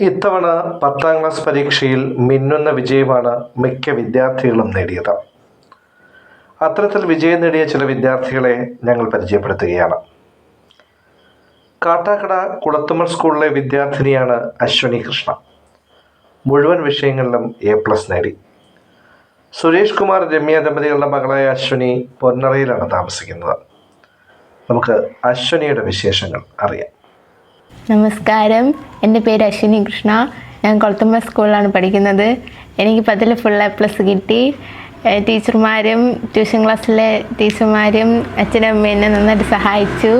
ഇത്തവണ പത്താം ക്ലാസ് പരീക്ഷയിൽ മിന്നുന്ന വിജയമാണ് മിക്ക വിദ്യാർത്ഥികളും നേടിയത്. അത്തരത്തിൽ വിജയം നേടിയ ചില വിദ്യാർത്ഥികളെ ഞങ്ങൾ പരിചയപ്പെടുത്തുകയാണ്. കാട്ടാക്കട കുളത്തുമ്മൽ സ്കൂളിലെ വിദ്യാർത്ഥിനിയാണ് അശ്വനി കൃഷ്ണ. മുഴുവൻ വിഷയങ്ങളിലും എ പ്ലസ് നേടി. സുരേഷ് കുമാർ രമ്യ ദമ്പതികളുടെ മകളായ അശ്വനി പൊന്നറയിലാണ് താമസിക്കുന്നത്. നമുക്ക് അശ്വനിയുടെ വിശേഷങ്ങൾ അറിയാം. നമസ്കാരം. എന്റെ പേര് അശ്വിനി കൃഷ്ണ. ഞാൻ കൊളത്തുമ്പ സ്കൂളിലാണ് പഠിക്കുന്നത്. എനിക്ക് പത്തിൽ ഫുൾ എ പ്ലസ് കിട്ടി. ടീച്ചർമാരും ട്യൂഷൻ ക്ലാസ്സിലെ ടീച്ചർമാരും അച്ഛനും അമ്മയും എന്നെ നന്നായിട്ട് സഹായിച്ചു.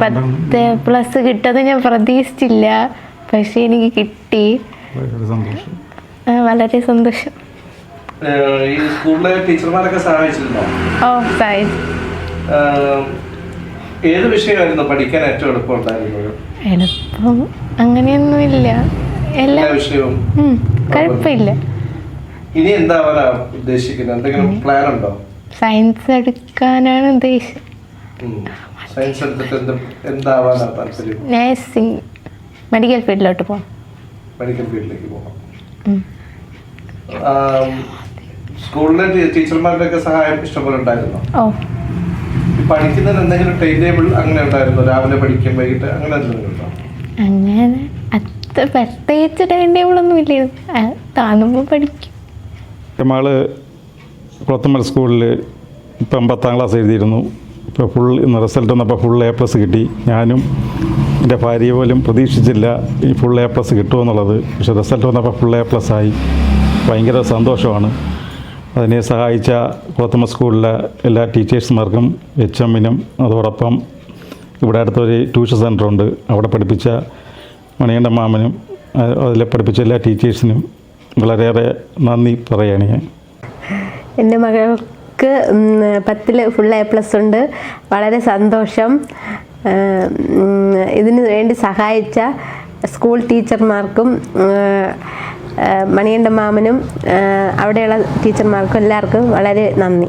പത്ത് പ്ലസ് കിട്ടുമെന്ന് ഞാൻ പ്രതീക്ഷിച്ചില്ല. പക്ഷേ എനിക്ക് കിട്ടി. വളരെ സന്തോഷം. വളരെ സന്തോഷം. ഈ സ്കൂളിലെ ടീച്ചർമാരൊക്കെ സഹായിച്ചിട്ടുണ്ടോ? ഓ സഹായിച്ചു. ഏത് വിഷയമായിരുന്നു പഠിക്കാൻ ഏറ്റവും എളുപ്പമുണ്ടായിരുന്നത് എളുപ്പം അങ്ങനെയൊന്നുമില്ല. എല്ലാ വിഷയവും? കുഴപ്പമില്ല. ഇനി എന്താവാനാ ഉദ്ദേശിക്കുന്നത്? എന്തെങ്കിലും പ്ലാൻ ഉണ്ടോ സയൻസ് എടുക്കാനാണ് ഉദ്ദേശം. സയൻസ് എടുത്തിട്ട് എന്ത് എന്താവാനാ താല്പര്യം? നേഴ്സിംഗ്. മെഡിക്കൽ ഫീൽഡിലോട്ട് പോകണം മെഡിക്കൽ ഫീൽഡിലേക്ക് പോകാം സ്കൂളിലെ ടീച്ചർമാരുടെ ഒക്കെ സഹായം ഇഷ്ടംപോലെ ഉണ്ടായിരുന്നോ? ഓ പഠിക്കുന്നതിന് എന്തെങ്കിലും ടൈം ടേബിൾ അങ്ങനെ ഉണ്ടായിരുന്നോ? രാവിലെ പഠിക്കും വൈകിട്ട് അങ്ങനെ എന്തെങ്കിലും ഉണ്ടോ? അങ്ങനെ അത്ര പ്രത്യേകിച്ച് ടൈം ടേബിൾ ഒന്നും ഇല്ലായിരുന്നു കാണുമ്പോൾ പഠിക്കും. നമ്മൾ കുളത്തുമ്മൽ സ്കൂളിൽ ഇപ്പം പത്താം ക്ലാസ് എഴുതിയിരുന്നു. ഇപ്പോൾ ഫുൾ ഇന്ന് റിസൾട്ട് വന്നപ്പോൾ ഫുൾ എ പ്ലസ് കിട്ടി. ഞാനും എന്റെ ഭാര്യ പോലും പ്രതീക്ഷിച്ചില്ല ഈ ഫുൾ എ പ്ലസ് കിട്ടുമെന്നുള്ളത് പക്ഷെ റിസൾട്ട് വന്നപ്പോൾ ഫുൾ എ പ്ലസ് ആയി. ഭയങ്കര സന്തോഷമാണ്. അതിനെ സഹായിച്ച കോത്തമ സ്കൂളിലെ എല്ലാ ടീച്ചേഴ്സുമാർക്കും എച്ച് എമ്മിനും അതോടൊപ്പം ഇവിടെ അടുത്തൊരു ട്യൂഷൻ സെന്ററുണ്ട് അവിടെ പഠിപ്പിച്ച മണിയണ്ട മാമനും അതിൽ പഠിപ്പിച്ച എല്ലാ ടീച്ചേഴ്സിനും വളരെയേറെ നന്ദി പറയുകയാണ് ഞാൻ. എന്റെ മകൾക്ക് പത്തിൽ ഫുൾ എ പ്ലസ് ഉണ്ട്. വളരെ സന്തോഷം. ഇതിനു വേണ്ടി സഹായിച്ച സ്കൂൾ ടീച്ചർമാർക്കും മണികണ്ഠ മാമനും അവിടെയുള്ള ടീച്ചർമാർക്കും എല്ലാവർക്കും വളരെ നന്ദി.